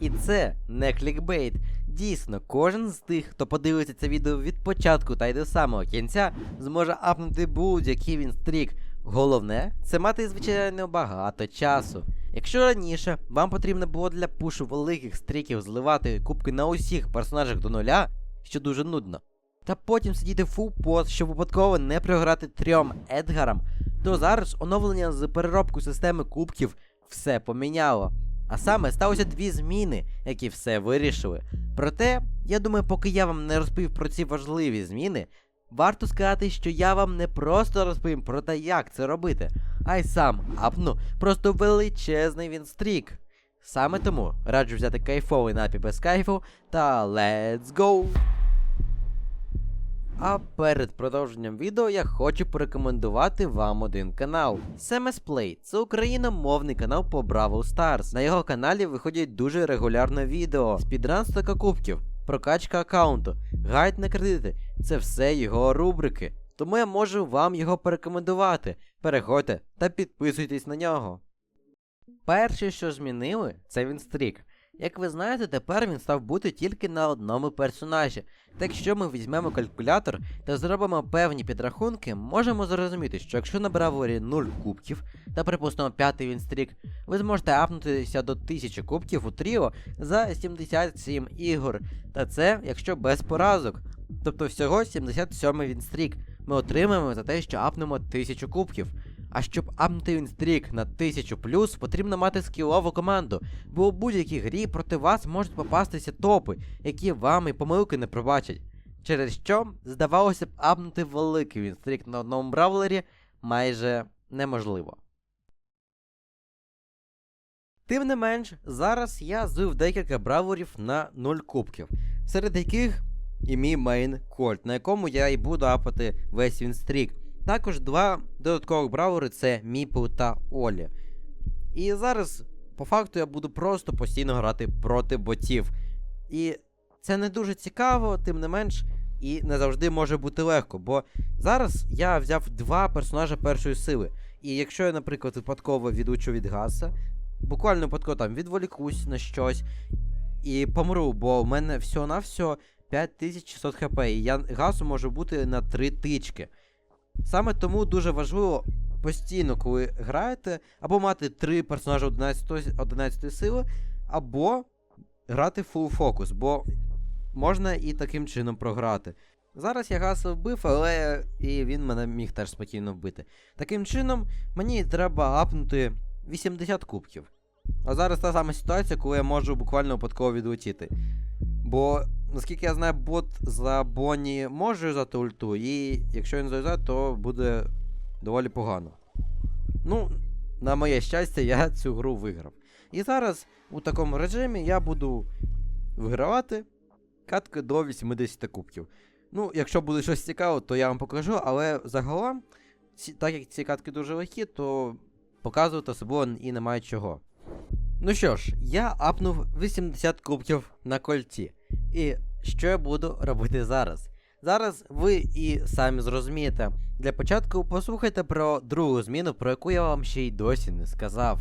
І це не клікбейт. Дійсно, кожен з тих, хто подивиться це відео від початку та й до самого кінця, зможе апнути будь-який він стрік. Головне це мати звичайно багато часу. Якщо раніше вам потрібно було для пушу великих стріків зливати кубки на усіх персонажах до нуля, що дуже нудно, та потім сидіти фул пост, щоб випадково не програти трьом Едгарам, то зараз оновлення з переробкою системи кубків все поміняло. А саме сталося дві зміни, які все вирішили. Проте, я думаю, поки я вам не розповів про ці важливі зміни, варто сказати, що я вам не просто розповім про те, як це робити, а й сам апну просто величезний він стрік. Саме тому раджу взяти кайфовий напій без кайфу та let's go! А перед продовженням відео я хочу порекомендувати вам один канал. Play – це україномовний канал по Бравл Stars. На його каналі виходять дуже регулярно відео, спідран стака кубків, прокачка аккаунту, гайд на кредити. Це все його рубрики. Тому я можу вам його порекомендувати. Переходьте та підписуйтесь на нього. Перше, що змінили, це Вінстрік. Як ви знаєте, тепер він став бути тільки на одному персонажі. Так якщо ми візьмемо калькулятор та зробимо певні підрахунки, можемо зрозуміти, що якщо на браворі 0 кубків та припустимо п'ятий вінстрік, ви зможете апнутися до 1000 кубків у тріо за 77 ігор. Та це якщо без поразок. Тобто всього 77 вінстрік ми отримаємо за те, що апнемо 1000 кубків. А щоб апнути вінстрік на 1000 плюс, потрібно мати скілову команду, бо у будь-якій грі проти вас можуть попастися топи, які вам і помилки не пробачать. Через що, здавалося б, апнути великий вінстрік на одному бравлері майже неможливо. Тим не менш, зараз я звив декілька бравлерів на 0 кубків, серед яких і мій мейн Кольт, на якому я і буду апати весь вінстрік. Також два додаткових браулери це Міпл та Олі. І зараз, по факту, я буду просто постійно грати проти ботів. І це не дуже цікаво, тим не менш, і не завжди може бути легко. Бо зараз я взяв два персонажа першої сили. І якщо я, наприклад, випадково відучу від гаса, буквально випадково там відволікусь на щось і помру, бо в мене всього-навсього 5600 хп, і я гасу можу бути на 3 тички. Саме тому дуже важливо постійно, коли граєте, або мати три персонажі 11, 11 сили, або грати фул фокус, бо можна і таким чином програти. Зараз я гаса вбив, але і він мене міг теж спокійно вбити. Таким чином, мені треба апнути 80 кубків. А зараз та сама ситуація, коли я можу буквально випадково відлетіти. Бо, наскільки я знаю, бот за Бонні може юзати ульту, і якщо він заюзає, то буде доволі погано. Ну, на моє щастя, я цю гру виграв. І зараз у такому режимі я буду вигравати катки до 80 кубків. Ну, якщо буде щось цікаве, то я вам покажу, але загалом, ці, так як ці катки дуже легкі, то показувати особливо і немає чого. Ну що ж, я апнув 80 кубків на кольці. І що я буду робити зараз? Зараз ви і самі зрозумієте. Для початку послухайте про другу зміну, про яку я вам ще й досі не сказав.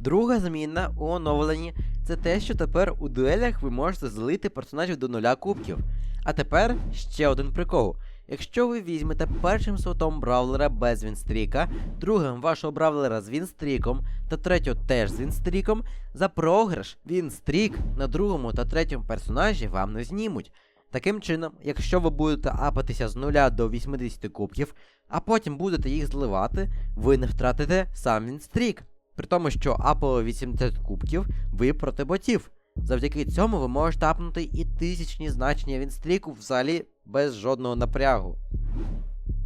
Друга зміна у оновленні це те, що тепер у дуелях ви можете злити персонажів до нуля кубків. А тепер ще один прикол. Якщо ви візьмете першим слотом бравлера без вінстріка, другим вашого бравлера з вінстріком та третього теж з вінстріком, за програш вінстрік на другому та третьому персонажі вам не знімуть. Таким чином, якщо ви будете апатися з 0 до 80 кубків, а потім будете їх зливати, ви не втратите сам вінстрік. При тому, що апали 80 кубків ви проти ботів. Завдяки цьому ви можете апнути і тисячні значення вінстріку взагалі без жодного напрягу.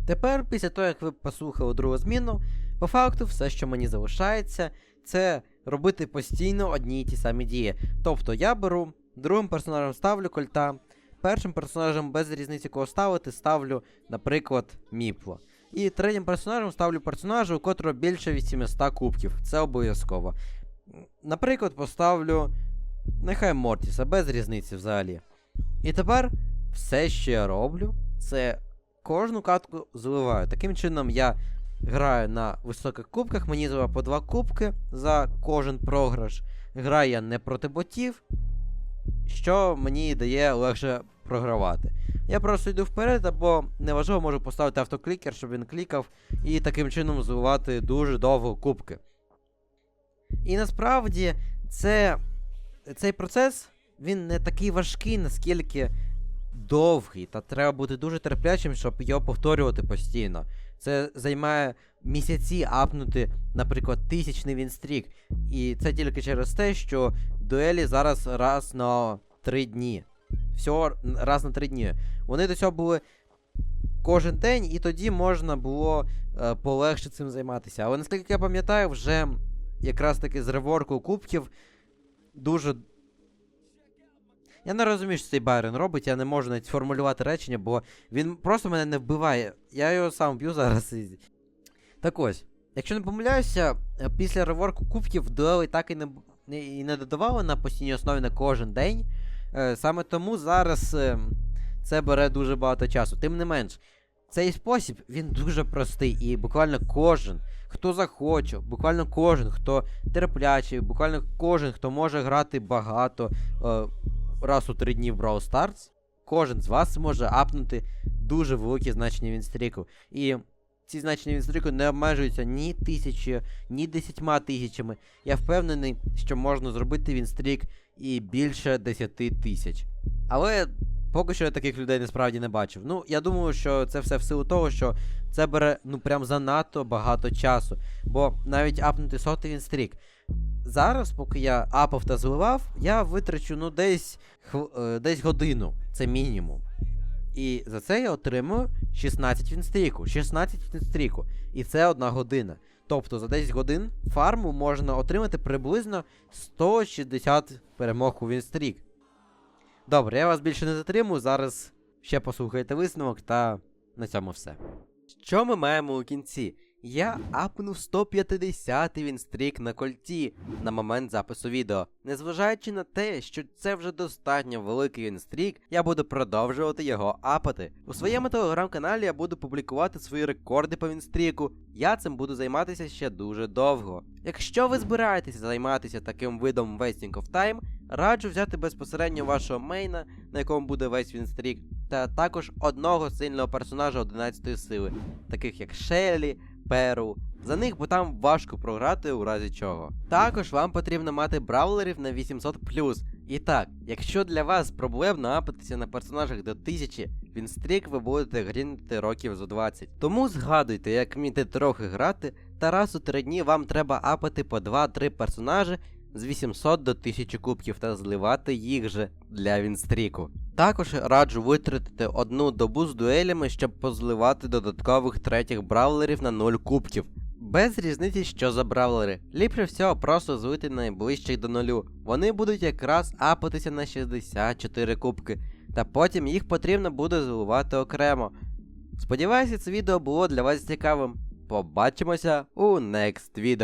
Тепер, після того, як ви послухали другу зміну, по факту все, що мені залишається, це робити постійно одні й ті самі дії. Тобто я беру, другим персонажем ставлю кольта, першим персонажем без різниці кого ставити, ставлю, наприклад, Міпло. І третім персонажем ставлю персонажа, у котрого більше 800 кубків. Це обов'язково. Наприклад, поставлю. Нехай Мортіса, без різниці взагалі. І тепер все, що я роблю, це кожну катку зливаю. Таким чином я граю на високих кубках, мені зливає по 2 кубки за кожен програш. Граю я не проти ботів, що мені дає легше програвати. Я просто йду вперед, або неважливо, можу поставити автоклікер, щоб він клікав, і таким чином звивати дуже довго кубки. І насправді це, цей процес він не такий важкий, наскільки довгий, та треба бути дуже терплячим, щоб його повторювати постійно. Це займає місяці апнути, наприклад, тисячний вінстрік. І це тільки через те, що дуелі зараз раз на три дні. Всього раз на три дні. Вони до цього були кожен день, і тоді можна було е, полегше цим займатися. Але наскільки я пам'ятаю, вже якраз таки з реворку кубків дуже. Я не розумію, що цей Байрон робить, я не можу навіть формулювати речення, бо він просто мене не вбиває. Я його сам б'ю зараз. Так ось, якщо не помиляюся, е, після реворку кубків дуели так і не, і не додавали на постійній основі на кожен день. Е, саме тому зараз е, це бере дуже багато часу. Тим не менш, цей спосіб він дуже простий, і буквально кожен, хто захоче, буквально кожен, хто терплячий, буквально кожен, хто може грати багато раз у три дні в Brawl Stars, кожен з вас може апнути дуже великі значення вінстріку. І ці значення вінстріку не обмежуються ні тисячі, ні десятьма тисячами. Я впевнений, що можна зробити вінстрік і більше 10 тисяч. Але поки що я таких людей насправді не бачив. Ну, я думаю, що це все в силу того, що це бере ну прям занадто багато часу. Бо навіть апнути сотий вінстрік. Зараз, поки я апав та зливав, я витрачу ну десь, е, десь годину. Це мінімум. І за це я отримую 16 вінстріку. 16 вінстріку. І це одна година. Тобто за 10 годин фарму можна отримати приблизно 160 перемог у вінстрік. Добре, я вас більше не затримую. Зараз ще послухайте висновок та на цьому все. Що ми маємо у кінці? Я апнув 150-й вінстрік на кольті на момент запису відео. Незважаючи на те, що це вже достатньо великий вінстрік, я буду продовжувати його апати. У своєму телеграм-каналі я буду публікувати свої рекорди по вінстріку. Я цим буду займатися ще дуже довго. Якщо ви збираєтеся займатися таким видом Wasting of Time, раджу взяти безпосередньо вашого мейна, на якому буде весь вінстрік, та також одного сильного персонажа 11 сили, таких як Шелі, Перу. За них, бо там важко програти у разі чого. Також вам потрібно мати бравлерів на 800 І так, якщо для вас проблемно апатися на персонажах до 1000, вінстрік ви будете грінити років за 20. Тому згадуйте, як вміти трохи грати, та раз у 3 дні вам треба апати по 2-3 персонажі з 800 до 1000 кубків та зливати їх же для вінстріку. Також раджу витратити одну добу з дуелями, щоб позливати додаткових третіх бравлерів на 0 кубків. Без різниці, що за бравлери. Ліпше всього просто злити найближчих до нулю. Вони будуть якраз апатися на 64 кубки, та потім їх потрібно буде зливати окремо. Сподіваюся, це відео було для вас цікавим. Побачимося у next відео.